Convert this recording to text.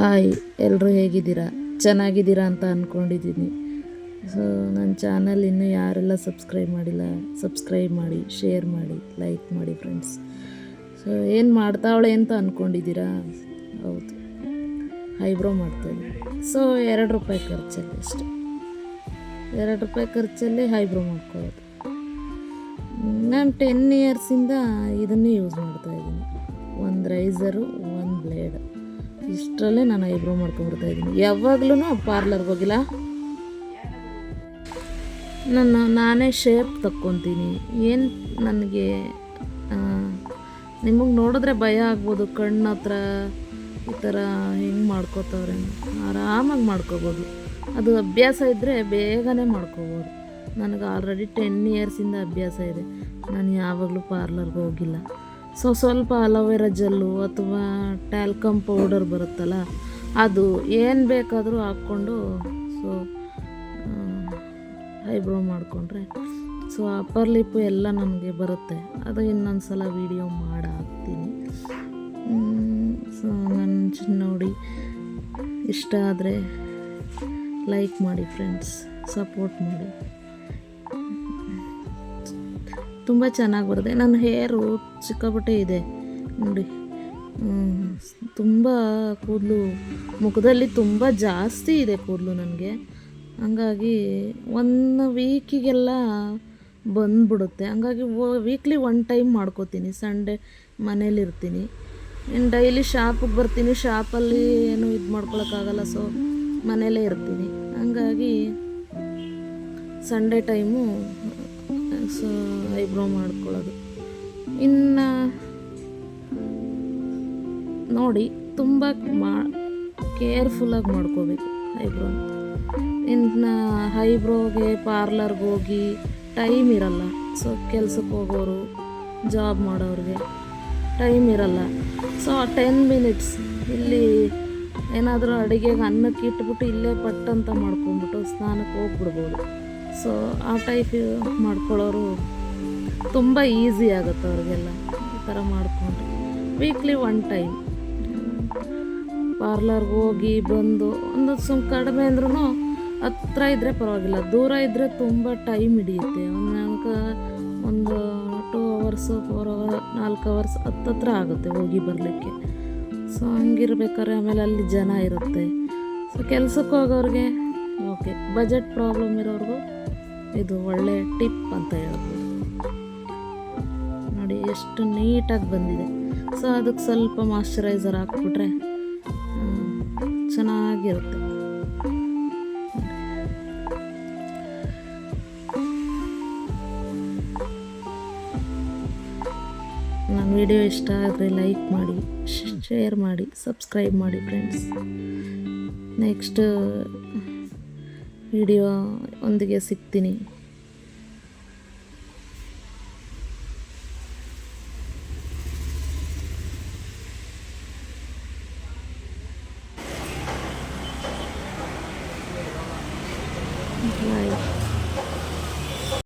Hi ಎಲ್ಲರೂ ಹೇಗಿದ್ದೀರಾ? ಚೆನ್ನಾಗಿದ್ದೀರಾ ಅಂತ ಅಂದ್ಕೊಂಡಿದ್ದೀನಿ ಸೊ ನನ್ನ ಚಾನಲ್ ಇನ್ನೂ ಯಾರೆಲ್ಲ ಸಬ್ಸ್ಕ್ರೈಬ್ ಮಾಡಿಲ್ಲ ಸಬ್ಸ್ಕ್ರೈಬ್ ಮಾಡಿ ಶೇರ್ ಮಾಡಿ ಲೈಕ್ ಮಾಡಿ ಫ್ರೆಂಡ್ಸ್ ಸೊ ಏನು ಮಾಡ್ತಾವಳೆ ಅಂತ ಅಂದ್ಕೊಂಡಿದ್ದೀರಾ ಹೌದು. ಐಬ್ರೋ ಮಾಡ್ತಾಯಿದ್ದೀನಿ ಸೊ ಎರಡು ರೂಪಾಯಿ ಖರ್ಚಲ್ಲಿ ಅಷ್ಟೆ. ಎರಡು ರೂಪಾಯಿ ಖರ್ಚಲ್ಲಿ ಐಬ್ರೋ ಮಾಡ್ಕೊಳ್ಳೋದು. ನಾನು ಟೆನ್ ಇಯರ್ಸಿಂದ ಇದನ್ನೇ ಯೂಸ್ ಮಾಡ್ತಾಯಿದ್ದೀನಿ ಒಂದು ರೈಸರು ಒಂದು ಬ್ಲೇಡ್ ಇಷ್ಟರಲ್ಲೇ ನಾನು ಐಬ್ರೋ ಮಾಡ್ಕೊಂಡ್ಬಿಡ್ತಾ ಇದ್ದೀನಿ. ಯಾವಾಗ್ಲೂ ಪಾರ್ಲರ್ಗೆ ಹೋಗಿಲ್ಲ. ನಾನು ನಾನೇ ಶೇಪ್ ತಕ್ಕೊತೀನಿ. ಏನು ನನಗೆ ನಿಮಗೆ ನೋಡಿದ್ರೆ ಭಯ ಆಗ್ಬೋದು, ಕಣ್ಣು ಹತ್ರ ಈ ಥರ ಹೆಂಗೆ ಮಾಡ್ಕೋತವ್ರೆ ಆರಾಮಾಗಿ ಮಾಡ್ಕೋಬೋದು. ಅದು ಅಭ್ಯಾಸ ಇದ್ದರೆ ಬೇಗನೆ ಮಾಡ್ಕೋಬೋದು. ನನಗೆ ಆಲ್ರೆಡಿ ಟೆನ್ ಇಯರ್ಸಿಂದ ಅಭ್ಯಾಸ ಇದೆ. ನಾನು ಯಾವಾಗಲೂ ಪಾರ್ಲರ್ಗೆ ಹೋಗಿಲ್ಲ. ಸೊ ಸ್ವಲ್ಪ ಅಲೋವೆರಾ ಜೆಲ್ಲು ಅಥವಾ ಟ್ಯಾಲ್ಕಮ್ ಪೌಡರ್ ಬರುತ್ತಲ್ಲ, ಅದು ಏನು ಬೇಕಾದರೂ ಹಾಕ್ಕೊಂಡು ಸೊ ಐಬ್ರೋ ಮಾಡಿಕೊಂಡ್ರೆ ಸೊ ಅಪ್ಪರ್ ಲಿಪ್ಪು ಎಲ್ಲ ನಮಗೆ ಬರುತ್ತೆ. ಅದು ಇನ್ನೊಂದು ಸಲ ವೀಡಿಯೋ ಮಾಡಿ ಹಾಕ್ತೀನಿ ಸೊ ನನ್ನ ನೋಡಿ, ಇಷ್ಟ ಆದರೆ ಲೈಕ್ ಮಾಡಿ ಫ್ರೆಂಡ್ಸ್ ಸಪೋರ್ಟ್ ಮಾಡಿ. ತುಂಬ ಚೆನ್ನಾಗಿ ಬರುತ್ತೆ. ನನ್ನ ಹೇರು ಸಿಕ್ಕಾಪಟ್ಟೆ ಇದೆ. ನೋಡಿ. ತುಂಬ ಕೂದಲು, ಮುಖದಲ್ಲಿ ತುಂಬ ಜಾಸ್ತಿ ಇದೆ ಕೂದಲು ನನಗೆ. ಹಂಗಾಗಿ ಒಂದು ವೀಕಿಗೆಲ್ಲ ಬಂದ್ಬಿಡುತ್ತೆ. ಹಂಗಾಗಿ ವೀಕ್ಲಿ ಒನ್ ಟೈಮ್ ಮಾಡ್ಕೋತೀನಿ. ಸಂಡೇ ಮನೇಲಿರ್ತೀನಿ ಇನ್ನು ಡೈಲಿ ಶಾಪಿಗೆ ಬರ್ತೀನಿ. ಶಾಪಲ್ಲಿ ಏನು ಇದು ಮಾಡ್ಕೊಳಕ್ಕಾಗಲ್ಲ ಸೊ ಮನೇಲೇ ಇರ್ತೀನಿ. ಹಂಗಾಗಿ ಸಂಡೇ ಟೈಮು ಸೊ ಐಬ್ರೋ ಮಾಡ್ಕೊಳ್ಳೋದು. ಇನ್ನು ನೋಡಿ, ತುಂಬ ಮಾ ಕೇರ್ಫುಲ್ಲಾಗಿ ಮಾಡ್ಕೋಬೇಕು ಐಬ್ರೋ ಇನ್ನು ಐಬ್ರೋಗೆ ಪಾರ್ಲರ್ಗೆ ಹೋಗಿ ಟೈಮ್ ಇರಲ್ಲ. ಸೊ ಕೆಲ್ಸಕ್ಕೆ ಹೋಗೋರು ಜಾಬ್ ಮಾಡೋರಿಗೆ ಟೈಮ್ ಇರಲ್ಲ. ಸೊ ಟೆನ್ ಮಿನಿಟ್ಸ್ ಇಲ್ಲಿ ಏನಾದರೂ ಅಡುಗೆಗೆ ಅನ್ನಕ್ಕೆ ಇಟ್ಬಿಟ್ಟು ಇಲ್ಲೇ ಪಟ್ಟಂತ ಮಾಡ್ಕೊಂಬಿಟ್ಟು ಸ್ನಾನಕ್ಕೆ ಹೋಗ್ಬಿಡ್ಬೋದು. ಸೊ ಆ ಟೈಪ್ ಮಾಡ್ಕೊಳ್ಳೋರು ತುಂಬ ಈಸಿ ಆಗುತ್ತೆ ಅವ್ರಿಗೆಲ್ಲ. ಈ ಥರ ಮಾಡಿಕೊಂಡ್ರೆ ವೀಕ್ಲಿ ಒನ್ ಟೈಮ್ ಪಾರ್ಲರ್ಗೆ ಹೋಗಿ ಬಂದು ಒಂದು ಸುಮ್ ಕಡಿಮೆ ಅಂದ್ರೂ ಹತ್ರ ಇದ್ದರೆ ಪರವಾಗಿಲ್ಲ. ದೂರ ಇದ್ದರೆ ತುಂಬ ಟೈಮ್ ಹಿಡಿಯುತ್ತೆ. ಒಂದು ಒಂದು ಟೂ ಅವರ್ಸು ಫೋರ್ ಅವರ್ ನಾಲ್ಕು ಅವರ್ಸ್ ಹತ್ತತ್ರ ಆಗುತ್ತೆ ಹೋಗಿ ಬರಲಿಕ್ಕೆ. ಸೊ ಹಂಗಿರ್ಬೇಕಾದ್ರೆ ಆಮೇಲೆ ಅಲ್ಲಿ ಜನ ಇರುತ್ತೆ. ಸೊ ಕೆಲಸಕ್ಕೆ ಹೋಗೋರಿಗೆ ಓಕೆ ಬಜೆಟ್ ಪ್ರಾಬ್ಲಮ್ ಇರೋರಿಗೂ ಇದು ಒಳ್ಳೆ ಟಿಪ್ ಅಂತ ಹೇಳ್ಬೋದು. ನೋಡಿ, ಎಷ್ಟು ನೀಟಾಗಿ ಬಂದಿದೆ. ಸೊ ಅದಕ್ಕೆ ಸ್ವಲ್ಪ ಮಾಯಶ್ಚರೈಸರ್ ಹಾಕ್ಬಿಟ್ರೆ ಚೆನ್ನಾಗಿರುತ್ತೆ. ನನ್ನ ವಿಡಿಯೋ ಇಷ್ಟ ಆದರೆ ಲೈಕ್ ಮಾಡಿ ಶೇರ್ ಮಾಡಿ, ಸಬ್ಸ್ಕ್ರೈಬ್ ಮಾಡಿ ಫ್ರೆಂಡ್ಸ್ ನೆಕ್ಸ್ಟ್ ವಿಡಿಯೋ ಒಂದಿಗೆ ಸಿಗ್ತೀನಿ.